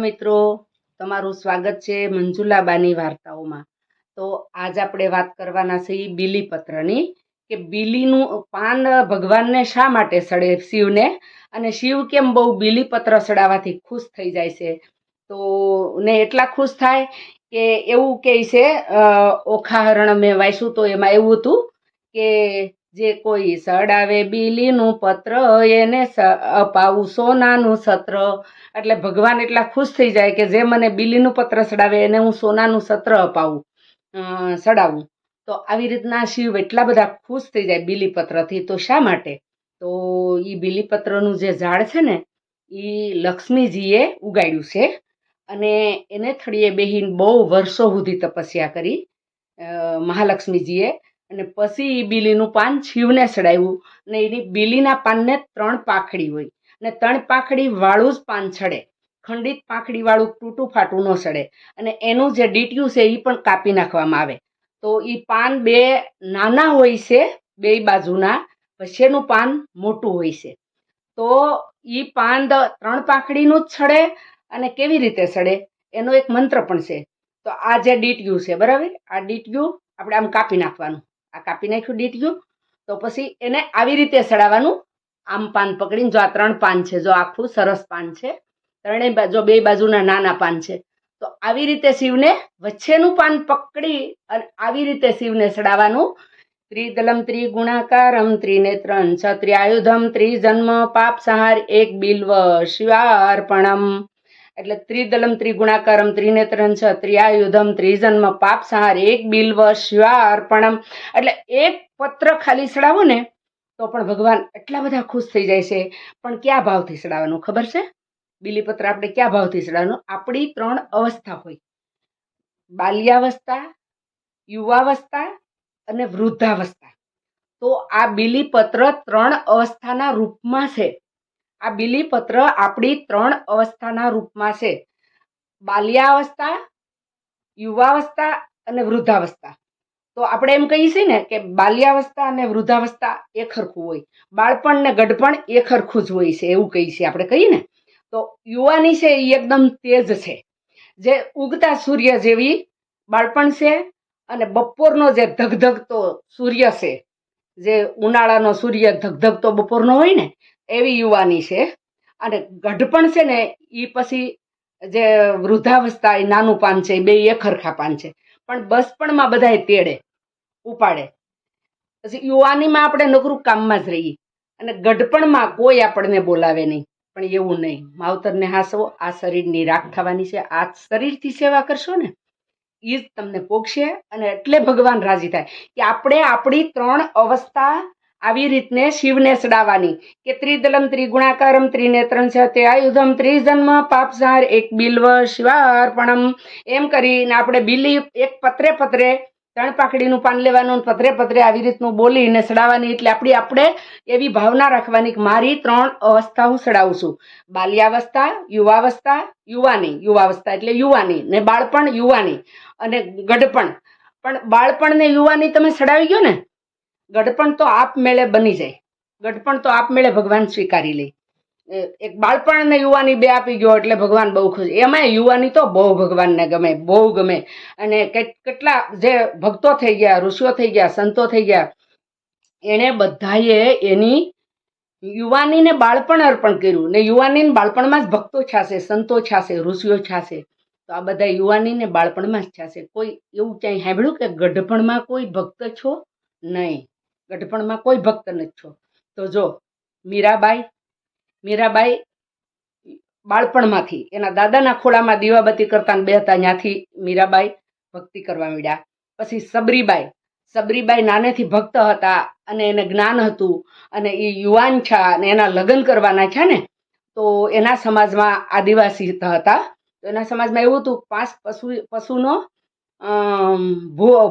મિત્રો, તમારું સ્વાગત છે મંજુલાબાની વાર્તાઓમાં. તો આજ આપણે વાત કરવાના છે ઈ બીલીપત્રની કે બીલીનું પાન ભગવાનને શા માટે સડે શિવને અને શિવ કેમ બહુ બીલીપત્ર સડાવવાથી ખુશ થઈ જાય છે? તો ને એટલા ખુશ થાય કે એવું કહે છે ઓખા ઓખાહરણ મેં વાંચ્યું તો એમાં એવું હતું કે જે કોઈ સડાવે બીલીનું પત્ર, એને અપાવું સોનાનું સત્ર. એટલે ભગવાન એટલા ખુશ થઈ જાય કે જે મને બીલીનું પત્ર સડાવે, એને હું સોનાનું સત્ર અપાવું સડાવું. તો આવી રીતના શિવ એટલા બધા ખુશ થઈ જાય બીલીપત્રથી તો શા માટે? તો એ બીલીપત્રનું જે ઝાડ છે ને એ લક્ષ્મીજીએ ઉગાડ્યું છે. અને એને થળીએ બેહીન બહુ વર્ષો સુધી તપસ્યા કરી મહાલક્ષ્મીજીએ. અને પછી એ બીલીનું પાન શિવને ચડાવ્યું અને એની બીલીના પાનને ત્રણ પાખડી હોય અને ત્રણ પાખડી વાળું જ પાન છડે. ખંડિત પાંખડીવાળું તૂટું ફાટું ન સડે અને એનું જે ડીટ્યું છે એ પણ કાપી નાખવામાં આવે. તો એ પાન બે નાના હોય છે, બે બાજુના વચ્ચેનું પાન મોટું હોય છે. તો એ પાન ત્રણ પાંખડીનું જ છડે અને કેવી રીતે સડે? એનો એક મંત્ર પણ છે. તો આ જે ડીટ્યું છે, બરાબર? આ ડીટ્યું આપણે આમ કાપી નાખવાનું. આ કાપી નાખ્યું ડીટ્યું તો પછી એને આવી રીતે સડાવવાનું. આમ પાન પકડીને જો આ ત્રણ પાન છે, જો આખું સરસ પાન છે. ત્રણેય બાજુ બે બાજુના નાના પાન છે. તો આવી રીતે શિવને વચ્ચેનું પાન પકડી અને આવી રીતે શિવને સડાવવાનું. ત્રિદલમ ત્રિગુણાકારમ છત્રિ આયુધમ ત્રિજન્મ પાપ સંહાર એક બિલ્વ શિવાર્પણમ. એટલે ત્રિદલમ, ત્રિગુણાકારમ ત્રિનેત્રમ છ ત્રિયાયુધમ, ત્રિજન્મ પાપ સંહાર એક બિલ્વ શિવાર્પણમ એટલે એક પત્ર ખાલી સડાવો ને, તો પણ ભગવાન એટલા બધા ખુશ થઈ જાય છે. પણ કયા ભાવથી ચડાવવાનું ખબર છે? બિલીપત્ર આપણે કયા ભાવથી ચડાવવાનું આપણી ત્રણ અવસ્થા હોય. બાલ્યાવસ્થા, યુવાવસ્થા અને વૃદ્ધાવસ્થા. તો આ બિલીપત્ર ત્રણ અવસ્થાના રૂપમાં છે. આ બીલીપત્ર આપણી ત્રણ અવસ્થાના રૂપમાં છે. બાલ્યાવસ્થા, યુવાવસ્થા અને વૃદ્ધાવસ્થા. તો આપણે એમ કહીએ છીએ ને કે બાલ્યાવસ્થા અને વૃદ્ધાવસ્થા એ ખરખું હોય. બાળપણ ને ગઢપણ એ ખરખું જ હોય છે એવું કહીએ છીએ આપણે કહીએ ને. તો યુવાની છે એ એકદમ તેજ છે. જે ઉગતા સૂર્ય જેવી બાળપણ છે અને બપોરનો જે ધગધગતો સૂર્ય છે, જે ઉનાળાનો સૂર્ય ધગધગતો બપોરનો હોય ને એવી યુવાની છે. અને ગઢપણ છે ને એ પછી જે વૃદ્ધાવસ્થા એ નાનું પાન છે એ બે એક હરખા પાન છે. પણ બસપણમાં બધાય તેડે, ઉપાડે. પછી યુવાનીમાં આપણે નકરું કામમાં જ રહીએ. અને ગઢપણમાં કોઈ આપણને બોલાવે નહીં. પણ એવું નહીં. માવતરને હાસવો, આ શરીરની રાખ થવાની છે. આ શરીરથી સેવા કરશો ને એ જ તમને પોગશે અને એટલે ભગવાન રાજી થાય. કે આપણે આપણી ત્રણ અવસ્થા આવી રીતને શિવને સડાવવાની. કે ત્રિદલમ, ત્રિગુણાકારમ, ત્રિનેત્રમ તે આયુધમ, ત્રિજન્મ, પાપસાર, એક બિલ્વ, શિવાર્પણમ. એમ કરીને આપણે બિલી એક પત્રે પત્રે ત્રણ પાકડીનું પાન લેવાનું પત્રે પત્રે આવી રીતનું બોલીને સડાવવાની. એટલે આપણી આપણે એવી ભાવના રાખવાની કે મારી ત્રણ અવસ્થા હું સડાવું છું. બાલ્યાવસ્થા, યુવાવસ્થા, યુવાની. યુવાવસ્થા એટલે યુવાની ને બાળપણ, યુવાની અને ગઢપણ. પણ બાળપણ ને યુવાની તમે સડાવી ગયો ને? ગઢપણ તો આપમેળે બની જાય. ગઢપણ તો આપમેળે ભગવાન સ્વીકારી લે. એક બાળપણ અને યુવાની બે આપી ગયો એટલે ભગવાન બહુ ખુશ. એમાંય યુવાની તો બહુ ભગવાનને ગમે, બહુ ગમે. અને કેટ- કેટલા જે ભક્તો થઈ ગયા, ઋષિઓ થઈ ગયા, સંતો થઈ ગયા, એણે બધાએ એની યુવાનીને બાળપણ અર્પણ કર્યું. ને યુવાનીને બાળપણમાં જ ભક્તો છાશે, સંતો છાશે, ઋષિઓ છાશે. તો આ બધા યુવાનીને બાળપણમાં જ છાશે. કોઈ એવું ક્યાંય સાંભળ્યું કે ગઢપણમાં કોઈ ભક્ત છો? નહીં. ગઢપણમાં કોઈ ભક્ત નથી છો. તો જો, મીરાબાઈ મીરાબાઈ બાળપણમાંથી, એના દાદાના ખોળામાં દીવાબત્તી કરતા બે હતા ત્યાંથી મીરાબાઈ ભક્તિ કરવા માંડ્યા. પછી સબરીબાઈ સબરીબાઈ નાનેથી ભક્ત હતા અને એને જ્ઞાન હતું અને એ યુવાન છે અને એના લગ્ન કરવાના છે ને, તો એના સમાજમાં આદિવાસી હતા. તો એના સમાજમાં એવું હતું પાંચ પશુ, પશુનો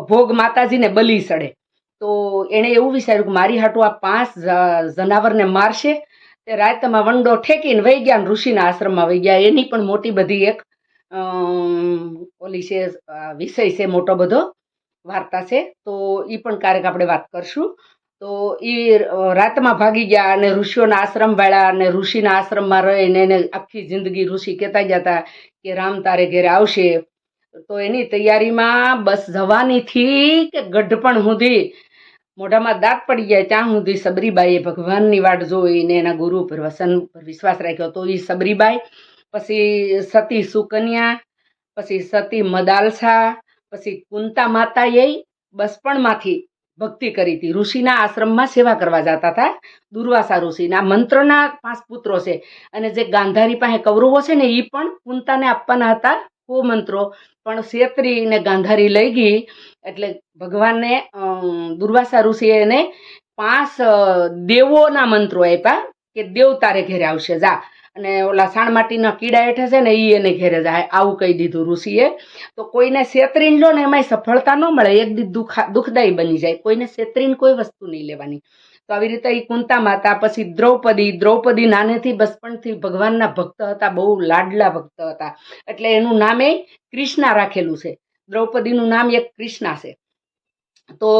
ભોગ માતાજીને બલી સડે. તો એણે એવું વિચાર્યું કે મારી હાટું આ પાંચ જનાવરને મારશે. તે રાતમાં વંડો ઠેકીને વહી ગયા ઋષિના આશ્રમમાં વહી ગયા. એની પણ મોટી બધી એક ઓલી છે વિષય છે મોટો બધો, વાર્તા છે. તો એ પણ ક્યારેક આપણે વાત કરશું. તો એ રાતમાં ભાગી ગયા અને ઋષિઓના આશ્રમ વાળા અને ઋષિના આશ્રમમાં રહીને એને આખી જિંદગી ઋષિ કહેતા જતા કે રામ તારે ઘેરે આવશે. તો એની તૈયારીમાં બસ જવાનીથી કે ગઢપણ સુધી મોઢામાં દાંત પડી જાય ત્યાં સુધી સબરીબાઈએ ભગવાનની વાટ જોઈને એના ગુરુ પર વસન પર વિશ્વાસ રાખ્યો. તો એ સબરીબાઈ, પછી સતી સુકન્યા, પછી સતી મદાલસા, પછી કુંતા માતાએ બસપણમાંથી ભક્તિ કરી હતી. ઋષિના આશ્રમમાં સેવા કરવા જતા હતા. દુર્વાસા ઋષિના મંત્રના પાંચ પુત્રો છે. અને જે ગાંધારી પાસે કૌરવો છે ને એ પણ કુંતાને આપવાના હતા. કો મંત્રો પણ શેત્રી ને ગાંધારી લઈ ગઈ એટલે ભગવાનને દુર્વાસા ઋષિએ એને પાંચ દેવોના મંત્રો આપ્યા કે દેવ તારે ઘેરે આવશે, જા. અને ઓલા સાણ માટીના કીડા હેઠે છે ને એ એને ઘેરે જાય. આવું કહી દીધું ઋષિએ. તો કોઈને છેતરીને લો ને એમાંય સફળતા ન મળે. એક દી દુઃખ, દુઃખદાયી બની જાય. કોઈને છેતરીને કોઈ વસ્તુ નહીં લેવાની. તો આવી રીતે એ કુંતા માતા, પછી દ્રૌપદી. દ્રૌપદી નાનેથી બચપણથી ભગવાનના ભક્ત હતા, બહુ લાડલા ભક્ત હતા. એટલે એનું નામે કૃષ્ણા રાખેલું છે. દ્રૌપદીનું નામ એક કૃષ્ણા છે. તો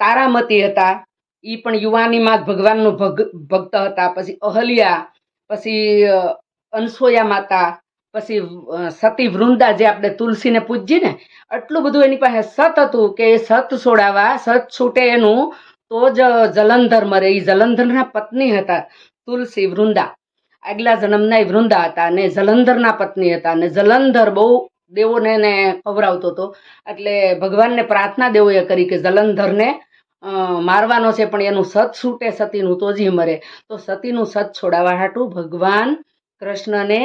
તારામતી હતા. એ પણ યુવાનીમાં જ ભગવાનનો ભગ, ભક્ત હતા. પછી અહલ્યા, પછી અનસોયા માતા, પછી સતી વૃંદા જે આપણે તુલસીને પૂજીએ ને, આટલું બધું એની પાસે સત હતું કે એ સત છોડાવવા સત છૂટે એનું તો જ જલંધર મરે એ જલંધરના પત્ની હતા તુલસી વૃંદા. આગલા જન્મના એ વૃંદા હતા અને જલંધરના પત્ની હતા અને જલંધર બહુ દેવોને એને ખવડાવતો હતો. એટલે ભગવાનને પ્રાર્થના દેવોએ કરી કે જલંધરને મારવાનો છે, પણ એનું સત છૂટે સતીનું, તો જ મરે. તો સતીનું સત છોડાવવા હાટું ભગવાન કૃષ્ણને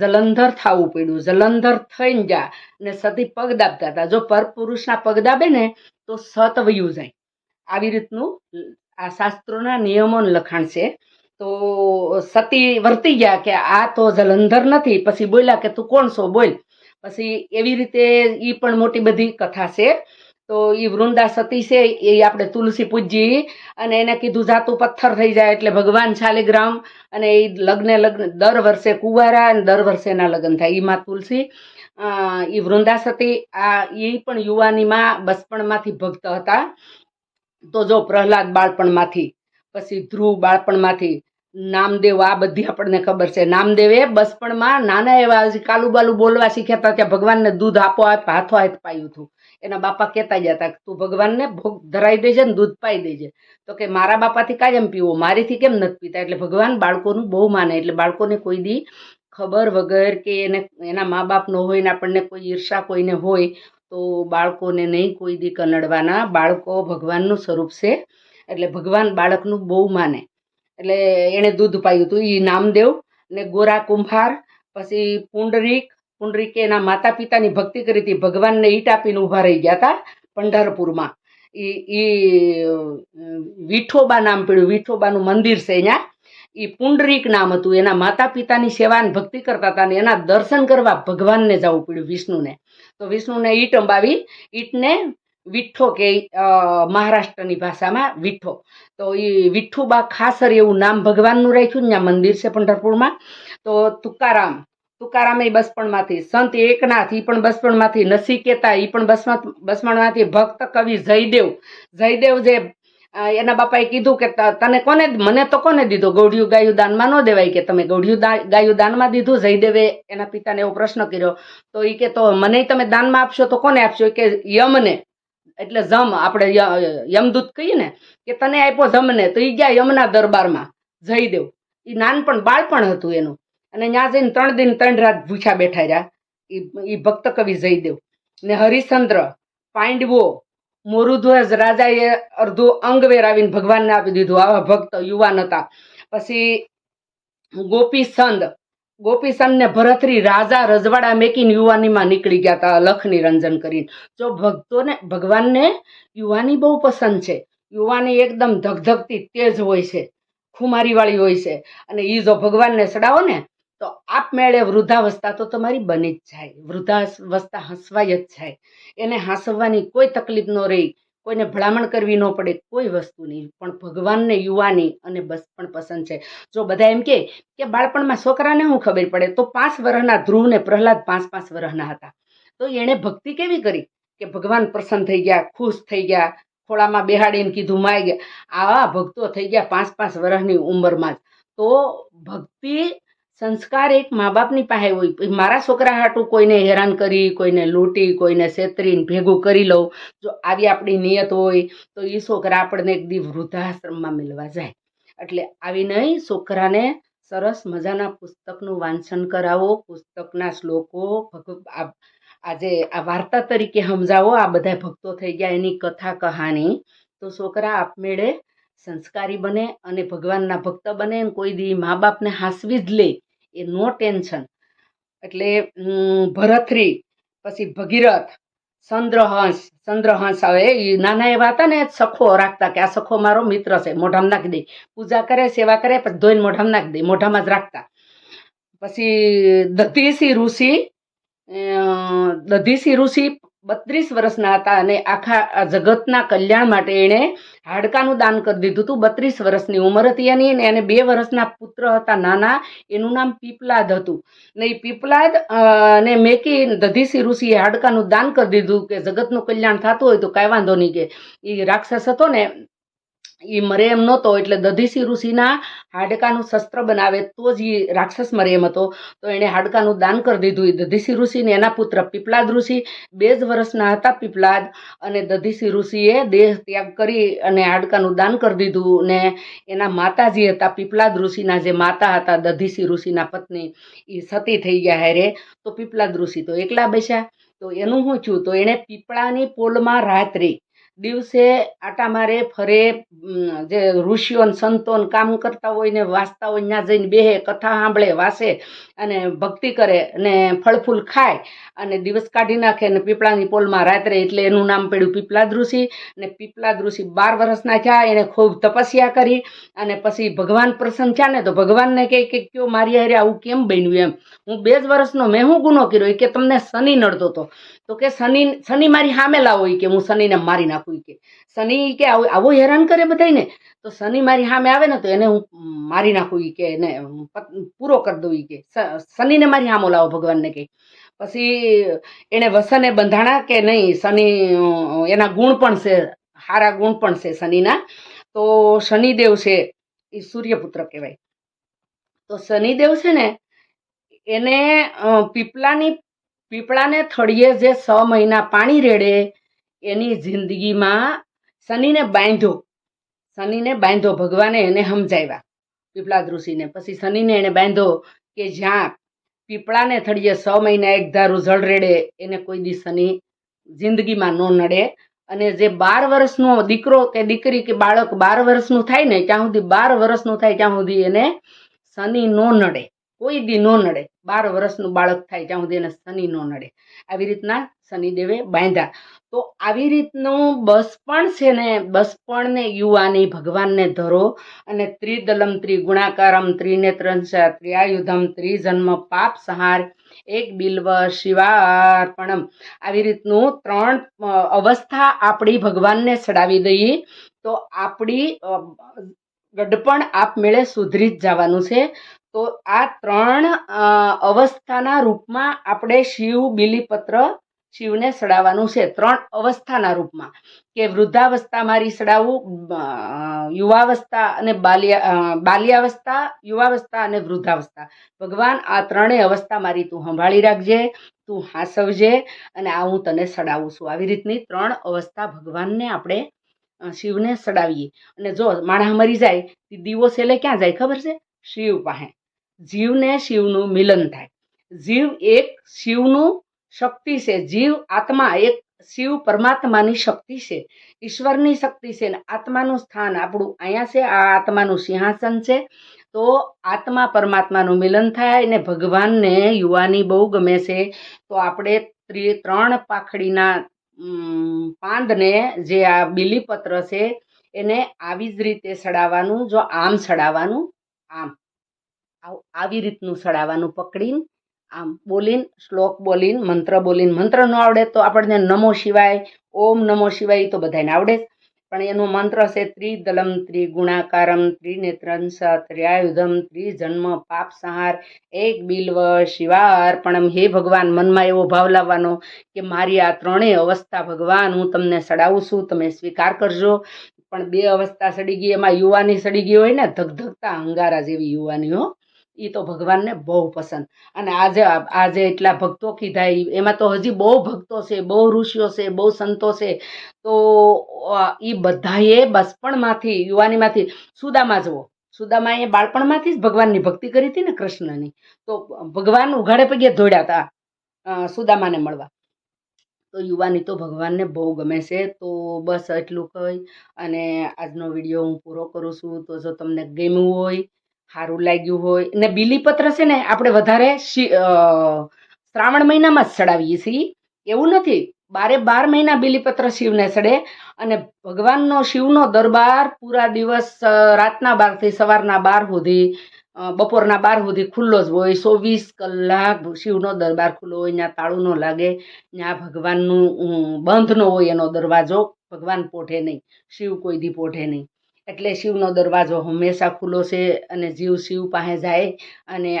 જલંધર થવું પડ્યું. જલંધર થઈને જા. ને સતી પગ દાબતા હતા. જો પરપુરુષના પગ દાબે ને, તો સત વયું જાય. આવી રીતનું, આ શાસ્ત્રોના નિયમોનું લખાણ છે. તો સતી વર્તી ગયા કે આ તો જલંધર નથી, પછી બોલ્યા કે તું કોણ છો? બોલ. પછી એવી રીતે એ પણ મોટી બધી કથા છે. તો એ વૃંદા સતી છે એ આપણે તુલસી પૂજી અને એને કીધું જાતું પથ્થર થઈ જાય એટલે ભગવાન શાલિગ્રામ. અને એ લગ્ન લગ્ન, દર વર્ષે કુંવારા અને દર વર્ષે એના લગ્ન થાય. એમાં તુલસી એ વૃંદા સતી, આ એ પણ યુવાનીમાં બચપણમાંથી ભક્ત હતા. તો જો પ્રહલાદ બાળપણમાંથી, પછી ધ્રુવ બાળપણમાંથી, નામદેવ આ બધી આપણને ખબર છે. નામદેવે બચપણમાં નાના એવા હજી કાલું બાલું બોલવા શીખ્યા હતા કે ભગવાનને દૂધ આપો આપ, હાથો હાથ પાયું હતું એના બાપા કહેતા જ હતા કે તું ભગવાનને ભોગ ધરાઈ દેજે ને દૂધ પાઈ દેજે. તો કે મારા બાપાથી કાયમ પીવો, મારીથી કેમ નથી પીતા? એટલે ભગવાન બાળકોનું બહુ માને, એટલે બાળકોને કોઈ દી ખબર વગર કે એને, એના મા બાપ ન હોય ને આપણને કોઈ ઈર્ષા કોઈને હોય તો બાળકોને નહીં કોઈ દી કનડવાના. બાળકો ભગવાનનું સ્વરૂપ છે. એટલે ભગવાન બાળકનું બહુ માને. એટલે એણે દૂધ પાયું હતું એ નામદેવ ને ગોરા કુંભાર, પછી પુંડરીક. પુંડરીકે એના માતા પિતાની ભક્તિ કરી હતી. ભગવાનને ઈટ આપીને ઊભા રહી ગયા હતા પંઢરપુરમાં. એ એ વિઠોબા નામ પડ્યું. વિઠોબાનું મંદિર છે અહીંયા. એ પુંડરીક નામ હતું. એના માતા પિતાની સેવા ભક્તિ કરતા હતા અને એના દર્શન કરવા ભગવાનને જવું પડ્યું વિષ્ણુને. તો વિષ્ણુને ઈટ અંબાવી, ઈટને વિઠ્ઠો કે મહારાષ્ટ્રની ભાષામાં વિઠ્ઠો. તો એ વિઠ્ઠુબા ખાસર એવું નામ ભગવાનનું રાખ્યું ત્યાં મંદિર છે પંઢરપુરમાં. તો તુકારામ તુકારામ બસપણમાંથી, સંત એકનાથ એ પણ બસપણમાંથી નસીકેતા એ પણ બસમાં, બસપણમાંથી ભક્ત કવિ જયદેવ. જયદેવ જે એના બાપાએ કીધું કે તને કોને મને તો કોને દીધો? ગૌડિયું ગાયું દાનમાં ન દેવાય કે તમે ગૌડિયું ગાયું દાનમાં દીધું? જયદેવે એના પિતાને એવો પ્રશ્ન કર્યો. તો એ કે તો મને તમે દાનમાં આપશો તો કોને આપશો? કે યમને. એટલે જમ, આપણે યમદૂત કહીએ ને, કે તને આપ્યો જમને. તો એ ગયા યમના દરબારમાં. જયદેવ. એ નાનપણ, બાળપણ હતું એનું. અને ત્યાં જઈને ત્રણ દિન, ત્રણ રાત ભૂખ્યા બેઠા રહ્યા. એ ભક્ત કવિ જયદેવ. ને હરિશ્ચંદ્ર, પાંડવો મોરુધ્વજ રાજાએ અડધું અંગ વેરાવીને ભગવાનને આપી દીધું. આવા ભક્ત યુવાન હતા. પછી ગોપીચંદ ગોપીચંદને ભરતરી રાજા રજવાડા મેકીને યુવાનીમાં નીકળી ગયા હતા લખની રંજન કરીને. જો ભક્તોને, ભગવાનને યુવાની બહુ પસંદ છે. યુવાની એકદમ ધગધગતી તેજ હોય છે. ખુમારીવાળી હોય છે. અને એ જો ભગવાનને ચડાવો ને તો આપમેળે વૃદ્ધાવસ્થા તો તમારી બની જ જાય. વૃદ્ધાવસ્થા હસવાય જ જાય. એને હાંસવવાની કોઈ તકલીફ ન રહી. કોઈને ભલામણ કરવી ન પડે. કોઈ વસ્તુ નહીં. પણ ભગવાનને, યુવાની અને બસ પણ પસંદ છે. જો બધા એમ કે બાળપણમાં છોકરાને શું ખબર પડે? તો પાંચ વર્ષના ધ્રુવને પ્રહલાદ પાંચ પાંચ વર્ષના હતા. તો એણે ભક્તિ કેવી કરી? કે ભગવાન પ્રસન્ન થઈ ગયા, ખુશ થઈ ગયા, ખોળામાં બેહાડીને કીધું, માય ગયા આવા ભક્તો થઈ ગયા પાંચ પાંચ વર્ષની ઉંમરમાં જ. તો ભક્તિ સંસ્કાર એક મા બાપની પાસે હોય. મારા છોકરા હાટું કોઈને હેરાન કરી, કોઈને લૂંટી, કોઈને છેતરીને ભેગું કરી લઉં. જો આવી આપણી નિયત હોય, તો એ છોકરા આપણને એક દી વૃદ્ધાશ્રમમાં મિલવા જાય. એટલે આવી નહીં, છોકરાને સરસ મજાના પુસ્તકનું વાંચન કરાવો, પુસ્તકના શ્લોકો આજે આ વાર્તા તરીકે સમજાવો, આ બધા ભક્તો થઈ ગયા એની કથા, કહાની. તો છોકરા આપમેળે સંસ્કારી બને અને ભગવાનના ભક્ત બને અને કોઈ દી મા બાપને હાંસવી જ લે એ નો ટેન્શન. એટલે ઉમ, ભરથરી પછી ભગીરથ ચંદ્રહંસ ચંદ્રહંસ હવે એ નાના એવા હતા ને સખો રાખતા કે આ સખો મારો મિત્ર છે મોઢામાં નાખી દે. પૂજા કરે સેવા કરે પછી ધોઈને મોઢામાં નાખી દે મોઢામાં જ રાખતા. પછી દધીસી ઋષિ દધીસી ઋષિ બત્રીસ વર્ષના હતા અને આખા જગતના કલ્યાણ માટે એણે હાડકાનું દાન કરી દીધું હતું. બત્રીસ વર્ષની ઉંમર હતી એની અને એને બે વર્ષના પુત્ર હતા નાના. એનું નામ પીપલાદ હતું. ને એ પીપલાદ ને મેકી દધીસી ઋષિએ હાડકાનું દાન કરી દીધું કે જગતનું કલ્યાણ થતું હોય તો કાંઈ વાંધો નહીં કે. એ રાક્ષસ હતો ને એ મરે એમ નહોતો, એટલે દધીસી ઋષિના હાડકાનું શસ્ત્ર બનાવે તો જ એ રાક્ષસ મરે એમ હતો. તો એણે હાડકાનું દાન કરી દીધું. એ દધીસી ઋષિને એના પુત્ર પીપલાદ ઋષિ, બે જ વર્ષના હતા પીપલાદ, અને દધીસી ઋષિએ દેહ ત્યાગ કરી અને હાડકાનું દાન કરી દીધું ને એના માતાજી હતા, પીપલાદ ઋષિના જે માતા હતા, દધીસી ઋષિના પત્ની એ સતી થઈ ગયા હારે તો પીપલાદ ઋષિ તો એકલા બેસ્યા. તો એનું શું થયું? તો એણે પીપળાની પોલમાં રાત્રિ દિવસે આટા મારે ફરે જે ઋષિઓ સંતોન સંતો કામ કરતા હોય ને વાંચતા હોય ત્યાં જઈને બેહે, કથા સાંભળે વાસે અને ભક્તિ કરે અને ફળ ફૂલ ખાય અને દિવસ કાઢી નાખે ને પીપળાની પોલમાં રાત્રે એટલે એનું નામ પડ્યું પીપલાદ ઋષિ ને પીપલાદ ઋષિ બાર વર્ષના થયા એણે ખૂબ તપસ્યા કરી અને પછી ભગવાન પ્રસન્ન થયા ને તો ભગવાનને કહે કે કયો મારી હારે આવું કેમ બન્યું એમ. હું બે જ વર્ષનો, મેં હું ગુનો કર્યો? કે તમને શનિ નડતો હતો તો કે શનિ શનિ મારી સામે લાવો કે હું શનિને મારી નાખું. ઈ કે, શનિ કે આવું હેરાન કરે બધાયને? તો શનિ મારી સામે આવે ને તો એને હું મારી નાખું કે એને પૂરો કરી દઉં કે શનિને મારી સામો લાવો ભગવાનને કહે પછી એણે વસને બંધાણા કે નહીં, શનિ એના ગુણ પણ છે સારા ગુણ પણ છે શનિના. તો શનિદેવ છે એ સૂર્યપુત્ર કહેવાય. તો શનિદેવ છે ને, એને પીપળાની પીપળાને થળીએ જે છ મહિના પાણી રેડે એની જિંદગીમાં શનિને બાંધ્યો શનિને બાંધ્યો ભગવાને એને સમજાવ્યા પીપળા ઋષિને. પછી શનિને એને બાંધ્યો કે જ્યાં પીપળાને થળીએ છ મહિના એક ધારું જળ રેડે, એને કોઈ દી શનિ જિંદગીમાં ન નડે. અને જે બાર વર્ષનો દીકરો કે દીકરી કે બાળક બાર વર્ષનું થાય ને, ત્યાં સુધી બાર વર્ષનું થાય, ત્યાં સુધી એને શનિ ન નડે. કોઈ દી ન નડે. બાર વર્ષનું બાળક થાય, ત્યાં સુધી એને શનિ ન નડે. આવી રીતના શનિદેવે બાંધ્યા. તો આવી રીતનું બસપણ છે ને બસપણને યુવાની ભગવાનને ધરો અને ત્રિદલમ, ત્રિગુણાકારમ, ત્રિનેત્રં ચ ત્રિયાયુધમ, ત્રિજન્મ, પાપ સંહાર, એક બિલ્વ, શિવાર્પણમ. આવી રીતનું ત્રણ અવસ્થા આપણી ભગવાનને ચડાવી દઈએ તો આપણી ગઢપણ આપમેળે સુધરી જ જવાનું છે. તો આ ત્રણ અવસ્થાના રૂપમાં આપણે શિવ, બિલીપત્ર શિવને સડાવવાનું છે ત્રણ અવસ્થાના રૂપમાં કે વૃદ્ધાવસ્થા મારી સડાવવું યુવાવસ્થા અને બાલ્યા બાલ્યાવસ્થા, યુવાવસ્થા અને વૃદ્ધાવસ્થા. ભગવાન, આ ત્રણેય અવસ્થા મારી તું સંભાળી રાખજે, તું હાંસવજે અને આ હું તને સડાવું છું. આવી રીતની ત્રણ અવસ્થા ભગવાનને આપણે શિવને સડાવીએ. અને જો માણસ મરી જાય દીવો છેલ્લે ક્યાં જાય ખબર છે? શિવ પાસે. જીવને શિવનું મિલન થાય. જીવ એક શિવનું શક્તિ છે. જીવ, આત્મા એક શિવ પરમાત્માની શક્તિ છે. ઈશ્વરની શક્તિ છે ને આત્માનું સ્થાન આપણું અહીંયા છે. આ આત્માનું સિંહાસન છે. તો આત્મા પરમાત્માનું મિલન થાય ને ભગવાનને યુવાની બહુ ગમે છે. તો આપણે ત્રિ- ત્રણ પાખડીના પાંદને જે આ બીલીપત્ર છે એને આવી જ રીતે સડાવવાનું, જો આમ સડાવવાનું, આમ. આવી રીતનું સડાવવાનું પકડીને આમ બોલીને, શ્લોક બોલીને, મંત્ર બોલીને, મંત્ર ન આવડે તો આપણને નમો શિવાય, ઓમ નમો શિવાય તો બધાને આવડે. પણ એનો મંત્ર છે ત્રિદલમ ત્રિગુણાકારમ ત્રિનેત્રં સ ત્રિયુધમ ત્રિજન્મ પાપ સંહાર, એક બિલ્વ શિવાર્પણમ. હે ભગવાન, મનમાં એવો ભાવ લાવવાનો કે મારી આ ત્રણેય અવસ્થા ભગવાન, હું તમને સડાવું છું, તમે સ્વીકાર કરજો. પણ બે અવસ્થા સડી ગઈ, એમાં યુવાની સડી ગઈ હોય ને, ધગધગતા અંગારા જેવી યુવાનીઓ એ તો ભગવાનને બહુ પસંદ. અને આજે આજે એટલા ભક્તો કીધા એમાં તો હજી બહુ ભક્તો છે, બહુ ઋષિઓ છે, બહુ સંતો છે. તો એ બધાએ બચપણમાંથી યુવાનીમાંથી, સુદામા જુઓ. સુદામાએ બાળપણમાંથી જ ભગવાનની ભક્તિ કરી હતી ને કૃષ્ણની. તો ભગવાન ઉઘાડે પગે દોડ્યા હતા સુદામાને મળવા. તો યુવાની તો ભગવાનને બહુ ગમે છે. તો બસ એટલું કહી અને આજનો વીડિયો હું પૂરો કરું છું. તો જો તમને ગમ્યું હોય સારું લાગ્યું હોય. ને બીલીપત્ર છે ને, આપણે વધારે શ્રાવણ મહિનામાં જ ચડાવીએ છીએ. એવું નથી. બારે બાર મહિના બીલીપત્ર શિવને ચડે અને ભગવાનનો શિવનો દરબાર પૂરા દિવસ રાતના બારથી સવારના બાર સુધી બપોરના બાર સુધી ખુલ્લો જ હોય. ચોવીસ કલાક શિવનો દરબાર ખુલ્લો હોય ત્યાં તાળું ન લાગે ત્યાં ભગવાનનું બંધ ન હોય એનો દરવાજો. ભગવાન પોઠે નહીં. શિવ કોઈ દી પોઠે નહીં. એટલે શિવનો દરવાજો હંમેશા ખુલ્લો છે અને જીવ શિવ પાસે જાય અને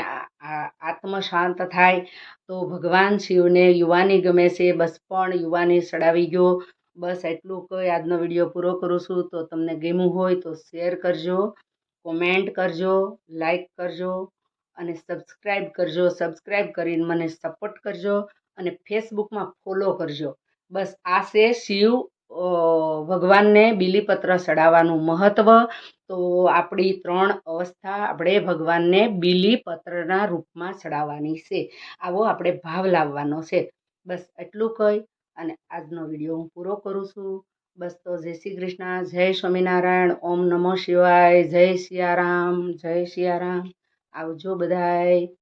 આત્મ શાંત થાય, તો ભગવાન શિવને યુવાની ગમે છે. બસ પણ યુવાની સડાવી ગયો. બસ એટલું કહી આજનો વીડિયો પૂરો કરું છું. તો તમને ગમ્યું હોય તો શેર કરજો, કોમેન્ટ કરજો, લાઈક કરજો અને સબસ્ક્રાઈબ કરજો. સબસ્ક્રાઈબ કરીને મને સપોર્ટ કરજો અને ફેસબુકમાં ફોલો કરજો. બસ આ છે શિવ ભગવાનને બીલીપત્ર ચડાવવાનું મહત્ત્વ તો આપણી ત્રણ અવસ્થા આપણે ભગવાનને બીલીપત્રના રૂપમાં ચડાવવાની છે. આવો આપણે ભાવ લાવવાનો છે. બસ એટલું કહી અને આજનો વીડિયો હું પૂરો કરું છું. બસ તો જય શ્રી કૃષ્ણ, જય સ્વામિનારાયણ, ઓમ નમઃ શિવાય, જય સિયારામ જય સિયારામ. આવજો બધાય.